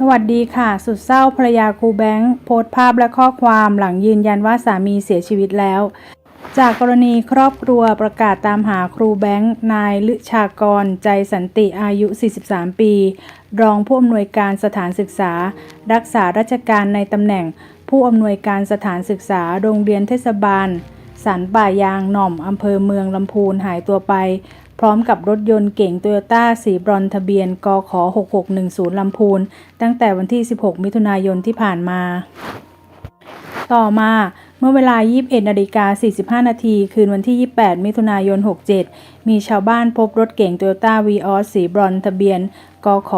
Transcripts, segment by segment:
สวัสดีค่ะ สุดเศร้าภรรยาครูแบงค์โพสต์ภาพและข้อความหลังยืนยันว่าสามีเสียชีวิตแล้ว จากกรณีครอบครัวประกาศตามหาครูแบงค์นายลึชากร ใจสันติอายุ 43 ปี รองผู้อำนวยการสถานศึกษา รักษาราชการในตำแหน่ง ผู้อำนวยการสถานศึกษาโรงเรียนเทศบาลสันป่ายางหน่อมอำเภอเมืองลำพูนหายตัวไป พร้อมกับรถยนต์เก๋งโตโยต้าสีบรอนทะเบียนกข6610ลำพูน ตั้งแต่วันที่ 16 มิถุนายนที่ผ่านมา ต่อมาเมื่อเวลา 21นาฬิกา45 นาที คืนวันที่ 28 มิถุนายน 67 มีชาวบ้านพบรถเก๋งโตโยต้าวีออสสีบรอนทะเบียน กข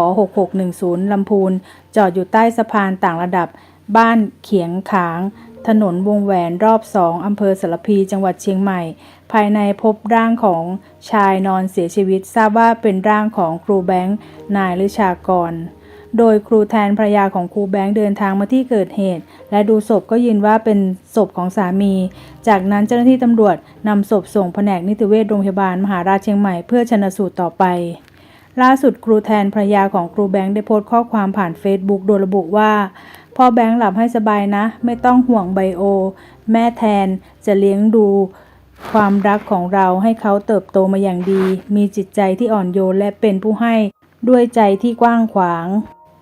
6610 ลำพูน จอดอยู่ใต้สะพานต่างระดับ บ้านเขียงขาง ถนนวงแหวนรอบสองอำเภอสารพีจังหวัดเชียงใหม่ ภายในพบร่างของชายนอนเสียชีวิต ทราบว่าเป็นร่างของครูแบงค์นายฤชากร โดยครูแทนภรรยาของครูแบงค์เดินทางมาที่เกิดเหตุ และดูศพก็ยืนว่าเป็นศพของสามี จากนั้นเจ้าหน้าที่ตำรวจนำศพส่งแผนกนิติเวชโรงพยาบาลมหาราชเชียงใหม่เพื่อชนสูตรต่อไปล่าสุดครูแทนภรรยาของครูแบงค์ได้โพสต์ข้อความผ่านเฟซบุ๊กโดยระบุว่า พ่อแบงค์หลับให้สบายนะ ไม่ต้องห่วงไบโอ แม่แทนจะเลี้ยงดูความรักของเราให้เขาเติบโตมาอย่างดี มีจิตใจที่อ่อนโยนและเป็นผู้ให้ด้วยใจที่กว้างขวาง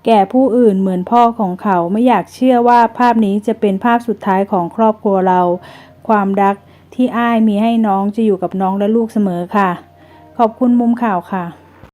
แก่ผู้อื่นเหมือนพ่อของเขาไม่อยากเชื่อว่าภาพนี้จะเป็นภาพสุดท้ายของครอบครัวเรา ความรักที่อ้ายมีให้น้องจะอยู่กับน้องและลูกเสมอค่ะ ขอบคุณมุมข่าวค่ะ